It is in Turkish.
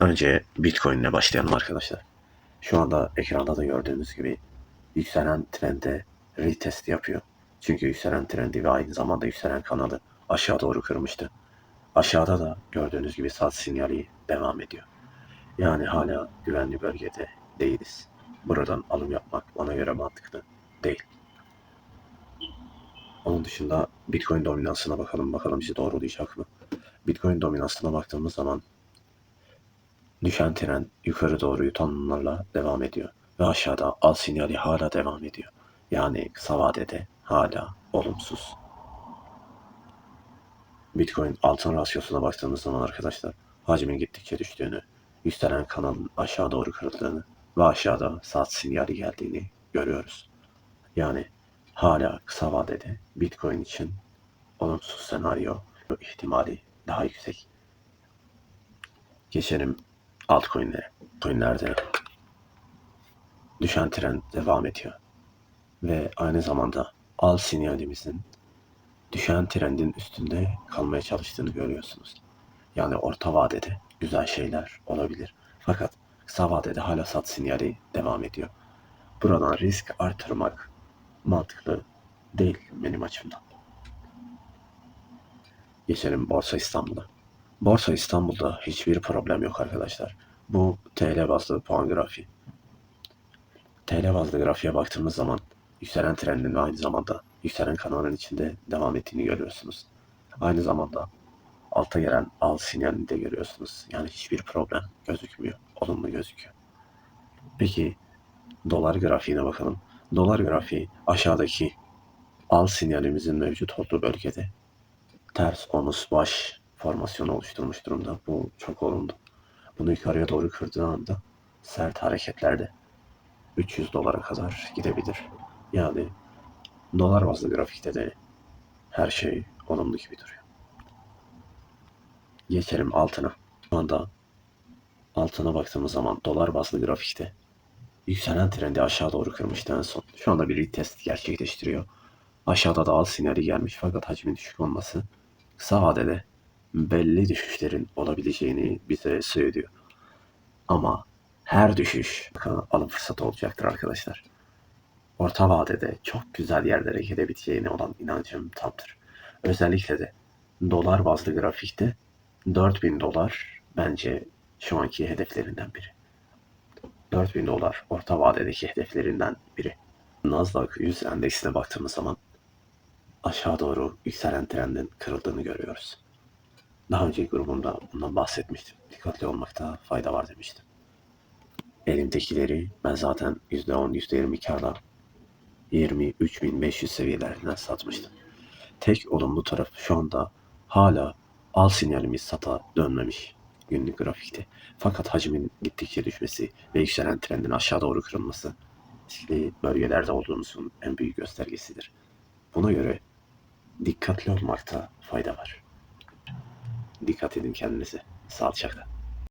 Önce Bitcoin ile başlayalım arkadaşlar. Şu anda ekranda da gördüğünüz gibi yükselen trende retest yapıyor. Çünkü yükselen trendi ve aynı zamanda yükselen kanalı aşağı doğru kırmıştı. Aşağıda da gördüğünüz gibi sat sinyali devam ediyor. Yani hala güvenli bölgede değiliz. Buradan alım yapmak bana göre mantıklı değil. Onun dışında Bitcoin dominansına bakalım. Bakalım bizi doğrulayacak mı? Bitcoin dominansına baktığımız zaman düşen tren yukarı doğru yutanlarla devam ediyor. Ve aşağıda al sinyali hala devam ediyor. Yani kısa vadede hala olumsuz. Bitcoin altın rasyosuna baktığımız zaman arkadaşlar hacmin gittikçe düştüğünü, yükselen kanalın aşağı doğru kırıldığını ve aşağıda saat sinyali geldiğini görüyoruz. Yani hala kısa vadede Bitcoin için olumsuz senaryo ihtimali daha yüksek. Geçelim altcoin'lere. Coin'lerde düşen trend devam ediyor. Ve aynı zamanda al sinyalimizin düşen trendin üstünde kalmaya çalıştığını görüyorsunuz. Yani orta vadede güzel şeyler olabilir. Fakat kısa vadede hala sat sinyali devam ediyor. Buradan risk artırmak mantıklı değil benim açımdan. Geçelim Borsa İstanbul'a. Borsa İstanbul'da hiçbir problem yok arkadaşlar. Bu TL bazlı puan grafiği. TL bazlı grafiğe baktığımız zaman yükselen trendin ve aynı zamanda yükselen kanalın içinde devam ettiğini görüyorsunuz. Aynı zamanda alta gelen al sinyalini de görüyorsunuz. Yani hiçbir problem gözükmüyor. Olumlu gözüküyor. Peki dolar grafiğine bakalım. Dolar grafiği aşağıdaki al sinyalimizin mevcut olduğu bölgede ters omuz baş formasyonu oluşturmuş durumda. Bu çok olumlu. Bunu yukarıya doğru kırdığı anda sert hareketlerde 300 dolara kadar gidebilir. Yani dolar bazlı grafikte de her şey olumlu gibi duruyor. Geçelim altına. Şu anda altına baktığımız zaman dolar bazlı grafikte yükselen trendi aşağı doğru kırmıştı en son. Şu anda bir retest gerçekleştiriyor. Aşağıda da al sinyali gelmiş fakat hacmin düşük olması kısa vadede belli düşüşlerin olabileceğini bize söylüyor. Ama her düşüş alım fırsatı olacaktır arkadaşlar. Orta vadede çok güzel yerlere gidebileceğine olan inancım tamdır. Özellikle de dolar bazlı grafikte 4000 dolar bence şu anki hedeflerinden biri. 4000 dolar orta vadedeki hedeflerinden biri. Nasdaq 100 endeksine baktığımız zaman aşağı doğru yükselen trendin kırıldığını görüyoruz. Daha önceki grubumda bundan bahsetmiştim. Dikkatli olmakta fayda var demiştim. Elimdekileri ben zaten %10, %20 karla 23.500 seviyelerinden satmıştım. Tek olumlu taraf şu anda hala al sinyalimiz sata dönmemiş günlük grafikte. Fakat hacmin gittikçe düşmesi ve yükselen trendin aşağı doğru kırılması riskli bölgelerde olduğumuzun en büyük göstergesidir. Buna göre dikkatli olmakta fayda var. Dikkat edin kendinize. Sağlıcakla.